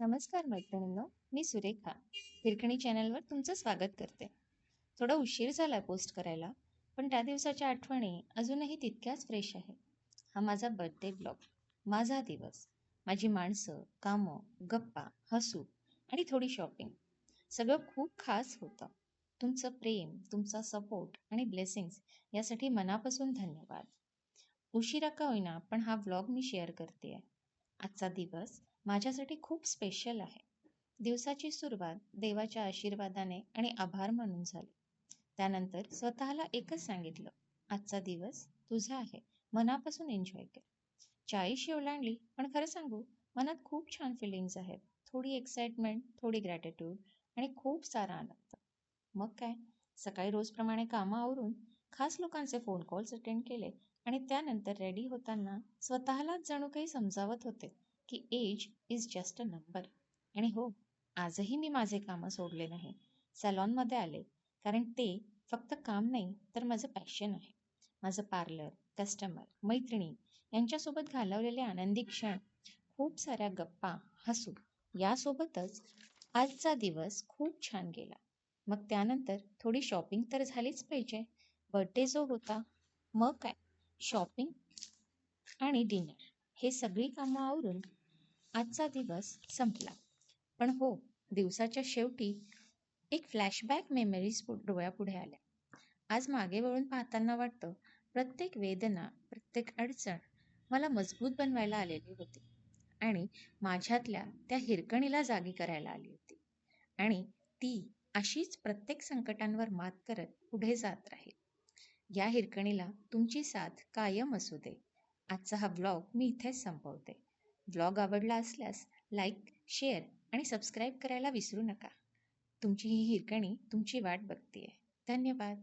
नमस्कार मैत्रिणींनो मी सुरेखा. हिरकणी चॅनलवर तुमचं स्वागत करते. थोडा उशीर झाला पोस्ट करायला पण त्या दिवसाच्या आठवणी अजूनही तितक्याच फ्रेश आहे हा माझा बर्थडे ब्लॉग माझा दिवस माझी माणसं कामं गप्पा हसू आणि थोडी शॉपिंग सगळं खूप खास होतं. तुमचं प्रेम तुमचा सपोर्ट आणि ब्लेसिंग्स यासाठी मनापासून धन्यवाद. उशिरा का होईना पण हा व्लॉग मी शेअर करते आहे आजचा दिवस माझ्यासाठी खूप स्पेशल आहे. दिवसाची सुरुवात देवाच्या आशीर्वादाने आणि आभार मानून झाली. त्यानंतर स्वतःला एकच सांगितलं आजचा दिवस तुझा आहे. मनापासून एन्जॉय कर. चाळीशी ओलांडली पण खरं सांगू मनात खूप छान फिलिंग्स आहेत. थोडी एक्साइटमेंट थोडी ग्रॅटिट्यूड आणि खूप सारा आनंद. मग काय? सकाळी रोजप्रमाणे कामं आवरून खास लोकांचे फोन कॉल्स अटेंड केले आणि त्यानंतर रेडी होताना स्वतःलाच जणू काही समजावत होते की age is just a number आणि हो आजही मी माझे कामं सोडले नाही. सॅलॉनमध्ये आले कारण ते फक्त काम नाही तर माझं पॅशन आहे. माझं पार्लर कस्टमर मैत्रिणी यांच्यासोबत घालवलेले आनंदी क्षण खूप साऱ्या गप्पा हसू यासोबतच आजचा दिवस खूप छान गेला. मग त्यानंतर थोडी शॉपिंग तर झालीच पाहिजे. बर्थडे जो होता मग काय? शॉपिंग आणि डिनर हे सगळी कामं आवरून आजचा दिवस संपला. पण हो दिवसाच्या शेवटी एक फ्लॅशबॅक मेमरीज डोळ्यापुढे आल्या. आज मागे वळून पाहताना वाटतं प्रत्येक वेदना प्रत्येक अडचण मला मजबूत बनवायला आलेली होती. आणि माझ्यातल्या त्या हिरकणीला जागी करायला आली होती. आणि ती अशीच प्रत्येक संकटांवर मात करत पुढे जात राहील. या हिरकणीला तुमची साथ कायम असू दे. आजचा हा ब्लॉग मी इथेच संपवते. ब्लॉग आवडला असल्यास लाईक शेअर आणि सबस्क्राईब करायला विसरू नका. तुमची ही हिरकणी तुमची वाट बघतीये. धन्यवाद.